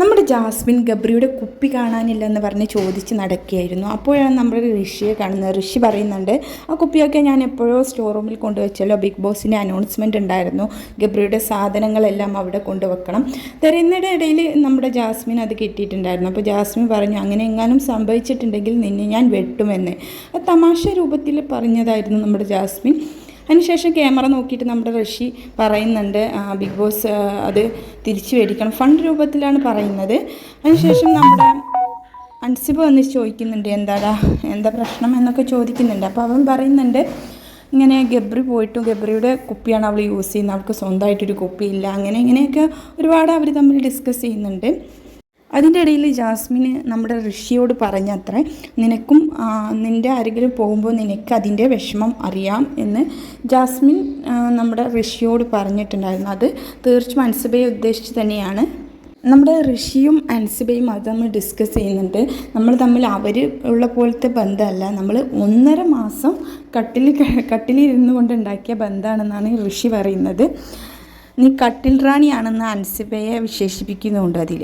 നമ്മുടെ ജാസ്മിൻ ഗബ്രിയുടെ കുപ്പി കാണാനില്ല എന്ന് പറഞ്ഞ് ചോദിച്ച് നടക്കുകയായിരുന്നു. അപ്പോഴാണ് നമ്മൾ ഋഷിയെ കാണുന്നത്. ഋഷി പറയുന്നുണ്ട് ആ കുപ്പിയൊക്കെ ഞാൻ എപ്പോഴോ സ്റ്റോർ റൂമിൽ കൊണ്ടുവച്ചല്ലോ ബിഗ് ബോസിന്റെ അനൗൺസ്മെന്റ് ഉണ്ടായിരുന്നു. ഗബ്രിയുടെ സാധനങ്ങളെല്ലാം അവിടെ കൊണ്ടുവെക്കണം. തരുന്നതിന്റെ ഇടയിൽ നമ്മുടെ ജാസ്മിൻ അത് കിട്ടിയിട്ടുണ്ടായിരുന്നു. അപ്പോൾ ജാസ്മിൻ പറഞ്ഞു അങ്ങനെ എങ്ങാനും സംഭവിച്ചിട്ടുണ്ടെങ്കിൽ നിന്നെ ഞാൻ വെട്ടുമെന്ന്. തമാശ രൂപത്തിൽ പറഞ്ഞതായിരുന്നു നമ്മുടെ ജാസ്മിൻ. അതിനുശേഷം ക്യാമറ നോക്കിയിട്ട് നമ്മുടെ ഋഷി പറയുന്നുണ്ട് ബിഗ് ബോസ് അത് തിരിച്ചു മേടിക്കണം. ഫണ്ട് രൂപത്തിലാണ് പറയുന്നത്. അതിനുശേഷം നമ്മുടെ അൻസിബ് വന്ന് ചോദിക്കുന്നുണ്ട് എന്താടാ എന്താ പ്രശ്നം എന്നൊക്കെ ചോദിക്കുന്നുണ്ട്. അപ്പോൾ അവൻ പറയുന്നുണ്ട് ഇങ്ങനെ ഗബ്രി പോയിട്ടും ഗബ്രിയുടെ കുപ്പിയാണ് അവൾ യൂസ് ചെയ്യുന്നത്. അവൾക്ക് സ്വന്തമായിട്ടൊരു കുപ്പിയില്ല. അങ്ങനെ ഇങ്ങനെയൊക്കെ ഒരുപാട് അവർ തമ്മിൽ ഡിസ്കസ് ചെയ്യുന്നുണ്ട്. അതിന്റെ ഇടയിൽ ജാസ്മിന് നമ്മുടെ ഋഷിയോട് പറഞ്ഞത്രേ നിനക്കും നിന്റെ ആരെങ്കിലും പോകുമ്പോൾ നിനക്ക് അതിന്റെ വിഷമം അറിയാം എന്ന് ജാസ്മിൻ നമ്മുടെ ഋഷിയോട് പറഞ്ഞിട്ടുണ്ടായിരുന്നു. അത് തീർച്ചയായും അൻസബയെ ഉദ്ദേശിച്ച് തന്നെയാണ്. നമ്മുടെ ഋഷിയും അൻസിബയും അത് നമ്മൾ ഡിസ്കസ് ചെയ്യുന്നുണ്ട്. നമ്മൾ തമ്മിൽ അവർ ഉള്ള പോലത്തെ ബന്ധമല്ല. നമ്മൾ ഒന്നര മാസം കട്ടിൽ കട്ടിലിരുന്നു കൊണ്ട് ഉണ്ടാക്കിയ ബന്ധമാണെന്നാണ് ഋഷി പറയുന്നത്. നീ കട്ടിൽ റാണിയാണെന്ന് അൻസിബയെ വിശേഷിപ്പിക്കുന്നുണ്ട് അതിൽ.